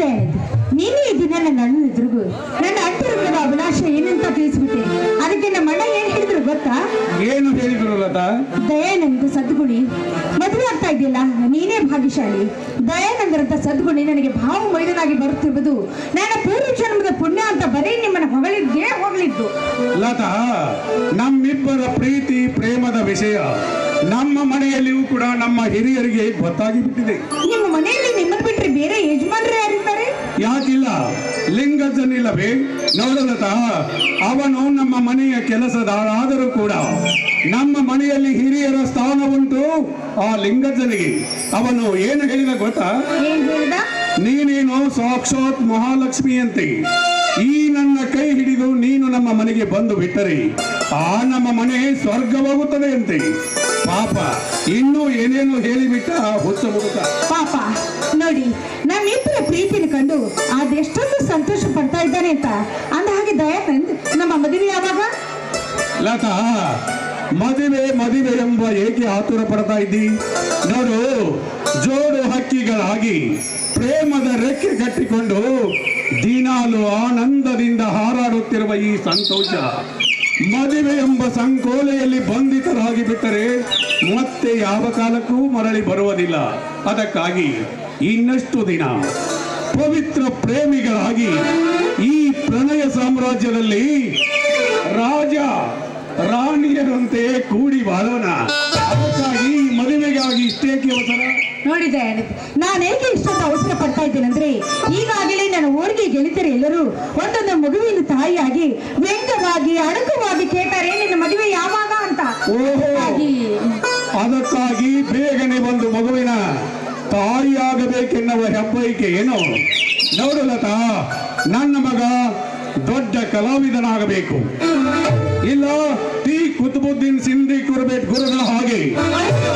ನೋಡಿದೆ ನೀನೇ ಈ ದಿನ ನನ್ನ ಅಣ್ಣನ ಎದುರುಗು. ನನ್ನ ಅಂತರಂಗದ ಅಭಿಲಾಷ ಏನಂತ ತಿಳಿಸ್ಬಿಟ್ಟೆ. ಅದಕ್ಕೆ ನಮ್ಮ ಅಣ್ಣ ಏನ್ ಹೇಳಿದ್ರು ಗೊತ್ತಾ? ಏನು ಹೇಳಿದ್ರು ಲತಾ? ದಯಾನಂದ ಸದ್ಗುಣಿ. ಮದುವೆ ಆಗ್ತಾ ಇದೆಯಲ್ಲ ನೀನೇ ಭಾಗ್ಯಶಾಲಿ. ದಯಾನಂದರಂತ ಸದ್ಗುಣಿ ನನಗೆ ಭಾವ ಮೈದನಾಗಿ ಬರುತ್ತಿರುವುದು. ನನ್ನ ಪೂರ್ವ ಜನ್ಮದ ಪುಣ್ಯ ಅಂತ ಬರೀ ನಿಮ್ಮನ್ನ ಹೊಗಳಿದ್ದೇ ಹೊಗಳಿದ್ದು ಲತಾ ನಮ್ಮಿಬ್ಬರ ಪ್ರೀತಿ ಪ್ರೇಮದ ವಿಷಯ. ನಮ್ಮ ಮನೆಯಲ್ಲಿಯೂ ಕೂಡ ನಮ್ಮ ಹಿರಿಯರಿಗೆ ಗೊತ್ತಾಗಿ ಬಿಟ್ಟಿದೆ ನಿಮ್ಮ ಮನೆಯಲ್ಲಿ ಲಿಂಗಜನಿಲ್ಲವೇ ನೋಡಲತಃ ಅವನು ನಮ್ಮ ಮನೆಯ ಕೆಲಸದಾಳಾದರೂ ಕೂಡ ನಮ್ಮ ಮನೆಯಲ್ಲಿ ಹಿರಿಯರ ಸ್ಥಾನ ಉಂಟು ಆ ಲಿಂಗಜನಿಗೆ. ಅವನು ಏನು ಹೇಳಿದ ಗೊತ್ತಾ? ನೀನೇನು ಸಾಕ್ಷಾತ್ ಮಹಾಲಕ್ಷ್ಮಿಯಂತೆ. ಈ ನನ್ನ ಕೈ ಹಿಡಿದು ನೀನು ನಮ್ಮ ಮನೆಗೆ ಬಂದು ಬಿಟ್ಟರೆ ಆ ನಮ್ಮ ಮನೆ ಸ್ವರ್ಗವಾಗುತ್ತದೆ ಅಂತೆ ಪಾಪ ಇನ್ನೂ ಏನೇನು ಹೇಳಿಬಿಟ್ಟ ಹುಚ್ಚ ಪಾಪ ನೋಡಿ ನಮ್ಮಿಬ್ಬರ ಪ್ರೀತಿನ ಕಂಡು ಅದೆಷ್ಟೊಂದು ಸಂತೋಷ ಪಡ್ತಾ ಇದ್ದಾನೆ ಅಂತ. ಅಂದ ಹಾಗೆ ದಯಾನಂದ್ ನಮ್ಮ ಮದುವೆ ಯಾವಾಗ? ಲತಾ, ಮದುವೆ ಮದುವೆ ಎಂಬ ಏಕೆ ಆತುರ ಪಡ್ತಾ ಇದ್ದಿ? ನೋಡು, ಜೋಡು ಹಕ್ಕಿಗಳಾಗಿ ಪ್ರೇಮದ ರೆಕ್ಕೆ ಕಟ್ಟಿಕೊಂಡು ದಿನಾಲು ಆನಂದದಿಂದ ಹಾರಾಡುತ್ತಿರುವ ಈ ಸಂತೋಷ ಮದುವೆ ಎಂಬ ಸಂಕೋಲೆಯಲ್ಲಿ ಬಂಧಿತರಾಗಿ ಬಿಟ್ಟರೆ ಮತ್ತೆ ಯಾವ ಕಾಲಕ್ಕೂ ಮರಳಿ ಬರುವುದಿಲ್ಲ. ಅದಕ್ಕಾಗಿ ಇನ್ನಷ್ಟು ದಿನ ಪವಿತ್ರ ಪ್ರೇಮಿಗಳಾಗಿ ಈ ಪ್ರಣಯ ಸಾಮ್ರಾಜ್ಯದಲ್ಲಿ ರಾಜ ರಾಣಿಯರಂತೆ ಕೂಡಿ ಬಾಳೋಣ ಅದಕ್ಕಾಗಿ ಈ ಮದುವೆಗಾಗಿ ಇಷ್ಟೇಕೆ ಅವಸರ? ನೋಡಿದೆ ನಾನು ಏಕೆ ಇಷ್ಟೊಂದು ಅವಸರ ಪಡ್ತಾ ಇದ್ದೇನೆಂದ್ರೆ ಈಗಾಗಲೇ ನನ್ನ ಊರಿಗೆ ಗೆಳೆತರೆ ಎಲ್ಲರೂ ಒಂದೊಂದು ಮಗುವಿನ ತಾಯಿಯಾಗಿ ವ್ಯಂಗ್ಯವಾಗಿ ಅಡಕವಾಗಿ ಕೇಳ್ತಾರೆ ನಿನ್ನ ಮದುವೆ ಯಾವಾಗ ಅಂತ. ಅದಕ್ಕಾಗಿ ಬೇಗನೆ ಒಂದು ಮಗುವಿನ ತಾಯಿಯಾಗಬೇಕೆನ್ನುವ ಹೆಬ್ಬೈಕೆ ಏನು? ಲತಾ, ನನ್ನ ಮಗ ದೊಡ್ಡ ಕಲಾವಿದನಾಗಬೇಕು. ಇಲ್ಲ, ಟಿ ಕುತುಬುದ್ದೀನ್ ಸಿಂಧಿ ಕುರ್ಬೇಟ್ ಗುರುನ ಹಾಗೆ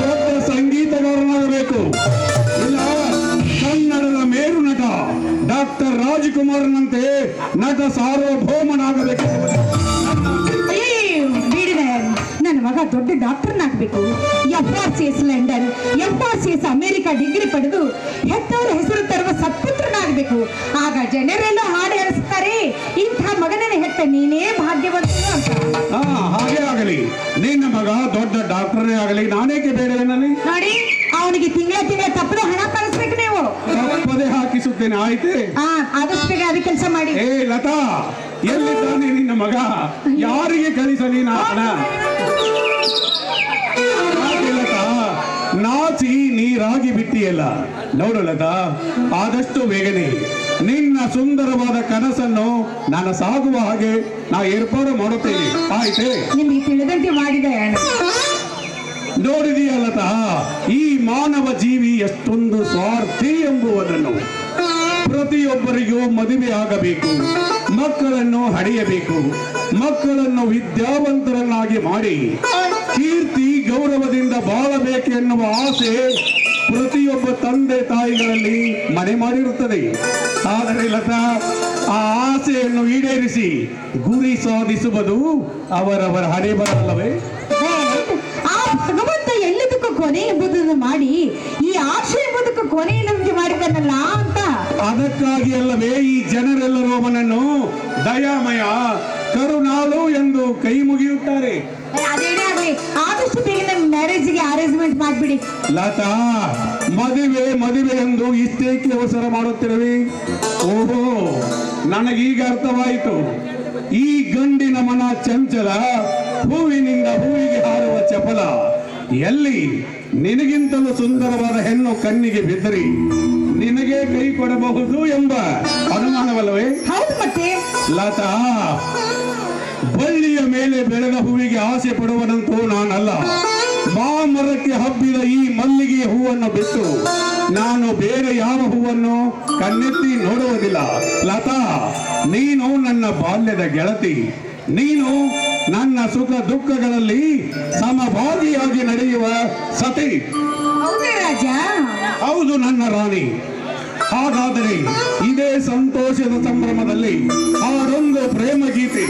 ದೊಡ್ಡ ಸಂಗೀತಗಾರನಾಗಬೇಕು. ಇಲ್ಲ, ಕನ್ನಡದ ಮೇರು ನಟ ಡಾಕ್ಟರ್ ರಾಜ್ಕುಮಾರ್ನಂತೆ ನಟ ಸಾರ್ವಭೌಮನಾಗಬೇಕು. ದೊಡ್ಡ ಡಾಕ್ಟರ್ನಾಗಬೇಕು. F R C S London F R C S America degree ಪಡೆದು ಹೆತ್ತವರ ಹೆಸರು ತರುವ ಸತ್ಪುತ್ರನಾಗಬೇಕು. ಆಗ ಜನರೆಲ್ಲ ಹಾಡು ಹೇಳಿಸ್ತಾರೆ ಇಂಥ ಮಗನನ್ನ ಹೆತ್ತ ನೀನೇ ಭಾಗ್ಯವಂತ ಅಂತ. ಹಾ ಹಾಗೆ ಆಗಲಿ. ನಿನ್ನ ಮಗ ದೊಡ್ಡ ಡಾಕ್ಟರೇ ಆಗಲಿ. ನಾನೇಕೆ ಬೇಡವೇನಲ್ಲಿ? ನೋಡಿ ಅವನಿಗೆ ತಿಂಗಳ ತಿಂಗಳ ತಪ್ಪದ ಹಣ ತಪ್ಪದೆ ಹಾಕಿಸುತ್ತೇನೆ ಆಯ್ತೆ? ಹಾ ಆದಷ್ಟು ಬೇಗ ಅದೇ ಕೆಲಸ ಮಾಡಿ. ಏ ಲತಾ ಎಲ್ಲಿದ್ದಾನೆ ನಿನ್ನ ಮಗ? ಯಾರಿಗೆ ಕಳಿಸಲಿ ನಾನ ಲತಾ ನಾಚಿ ನೀರಾಗಿ ಬಿಟ್ಟಿಯಲ್ಲ. ನೋಡು ಲತಾ ಆದಷ್ಟು ಬೇಗನೆ. ನಿನ್ನ ಸುಂದರವಾದ ಕನಸನ್ನು ನಾನು ಸಾಗುವ ಹಾಗೆ ನಾ ಏರ್ಪಾಡು ಮಾಡುತ್ತೇನೆ. ಆಯ್ತೆ? ನಿಮಗೆ ತಿಳಿದಂತೆ ಮಾಡಿದೆ ನೋಡಿದೆಯಲ್ಲತ ಈ ಮಾನವ ಜೀವಿ ಎಷ್ಟೊಂದು ಸ್ವಾರ್ಥಿ ಎಂಬುವುದನ್ನು ಪ್ರತಿಯೊಬ್ಬರಿಗೂ ಮದುವೆ ಆಗಬೇಕು, ಮಕ್ಕಳನ್ನು ಹಡೆಯಬೇಕು, ಮಕ್ಕಳನ್ನು ವಿದ್ಯಾವಂತರನ್ನಾಗಿ ಮಾಡಿ, ಕೀರ್ತಿ, ಗೌರವದಿಂದ ಬಾಳಬೇಕೆನ್ನುವ ಆಸೆ ಪ್ರತಿಯೊಬ್ಬ ತಂದೆ ತಾಯಿಗಳಲ್ಲಿ ಮನೆ ಮಾಡಿರುತ್ತದೆ. ಆದರೆ ಲತಾ, ಆ ಆಸೆಯನ್ನು ಈಡೇರಿಸಿ ಗುರಿ ಸಾಧಿಸುವುದು ಅವರವರ ಹಣೆ ಬರಲ್ಲವೇ? ನಮಗೆ ಅಂತ. ಅದಕ್ಕಾಗಿ ಅಲ್ಲವೇ ಈ ಜನರೆಲ್ಲರೂ ಅವನನ್ನು ದಯಾಮಯ ಕರುಣಾಲು ಎಂದು ಕೈ ಮುಗಿಯುತ್ತಾರೆ. ಅದೇನೇ ಆಗ್ಲಿ ಆದಷ್ಟು ಬೇಗ ನನ್ನ ಮ್ಯಾರೇಜ್ಗೆ ಅರೇಂಜ್ಮೆಂಟ್ ಮಾಡ್ಬಿಡಿ. ಲತಾ ಮದುವೆ ಮದುವೆ ಎಂದು ಇಷ್ಟೇಕೆ ಅವಸರ ಮಾಡುತ್ತಿರುವೆ? ಓಹೋ ನನಗೀಗ ಅರ್ಥವಾಯಿತು. ಈ ಗಂಡಿನ ಮನ ಚಂಚಲ ಹೂವಿನಿಂದ ಹೂವಿಗೆ ಹಾರುವ ಚಪಲ. ಎಲ್ಲಿ? ನಿನಗಿಂತಲೂ ಸುಂದರವಾದ ಹೆಣ್ಣು ಕಣ್ಣಿಗೆ ಬಿದ್ದರಿ. ನಿನಗೆ ಕೈ ಕೊಡಬಹುದು ಎಂಬ ಅನುಮಾನವಲ್ಲವೇ? ಹೌದು ಮತ್ತೆ. ಲತಾ ಬಳ್ಳಿಯ ಮೇಲೆ ಬೆಳೆದ ಹೂವಿಗೆ ಆಸೆ ಪಡುವನಂತೂ ನಾನಲ್ಲ. ಮಾಮರಕ್ಕೆ ಹಬ್ಬಿದ ಈ ಮಲ್ಲಿಗೆ ಹೂವನ್ನು ಬಿಟ್ಟು ನಾನು ಬೇರೆ ಯಾವ ಹೂವನ್ನು ಕಣ್ಣೆತ್ತಿ ನೋಡುವುದಿಲ್ಲ. ಲತಾ ನೀನು ನನ್ನ ಬಾಲ್ಯದ ಗೆಳತಿ. ನೀನು ನನ್ನ ಸುಖ ದುಃಖಗಳಲ್ಲಿ ಸಮಭಾಗಿಯಾಗಿ ನಡೆಯುವ ಸತಿ. ಹೌದೇ ರಾಜ? ಹೌದು ನನ್ನ ರಾಣಿ. ಹಾಗಾದರೆ ಇದೇ ಸಂತೋಷದ ಸಂಭ್ರಮದಲ್ಲಿ ಆರೊಂದು ಪ್ರೇಮ ಗೀತೆ.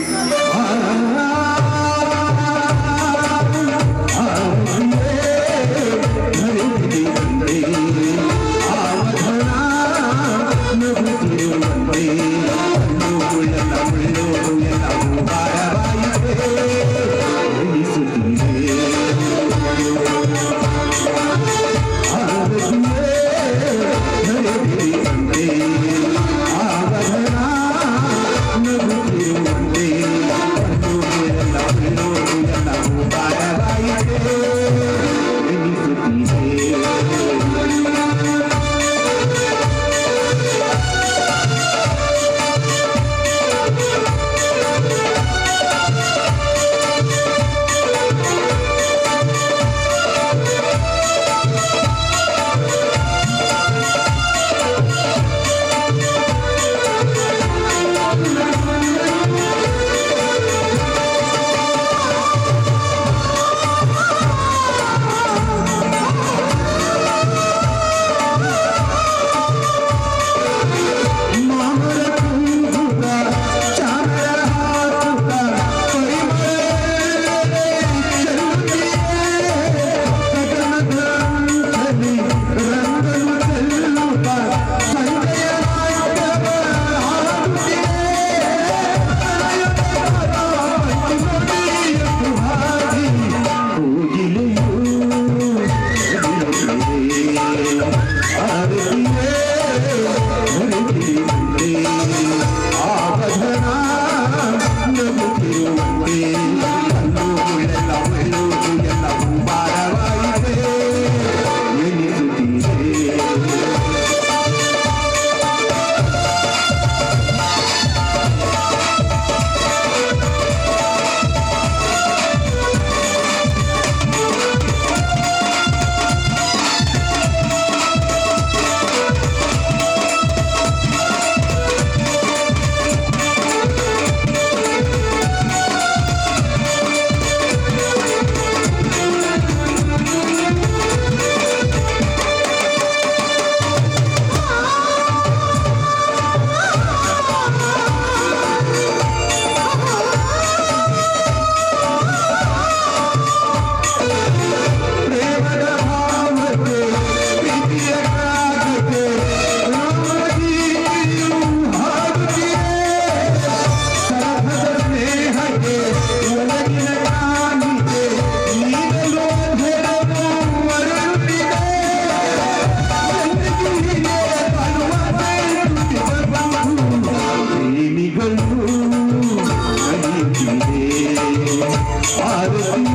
Ağrısın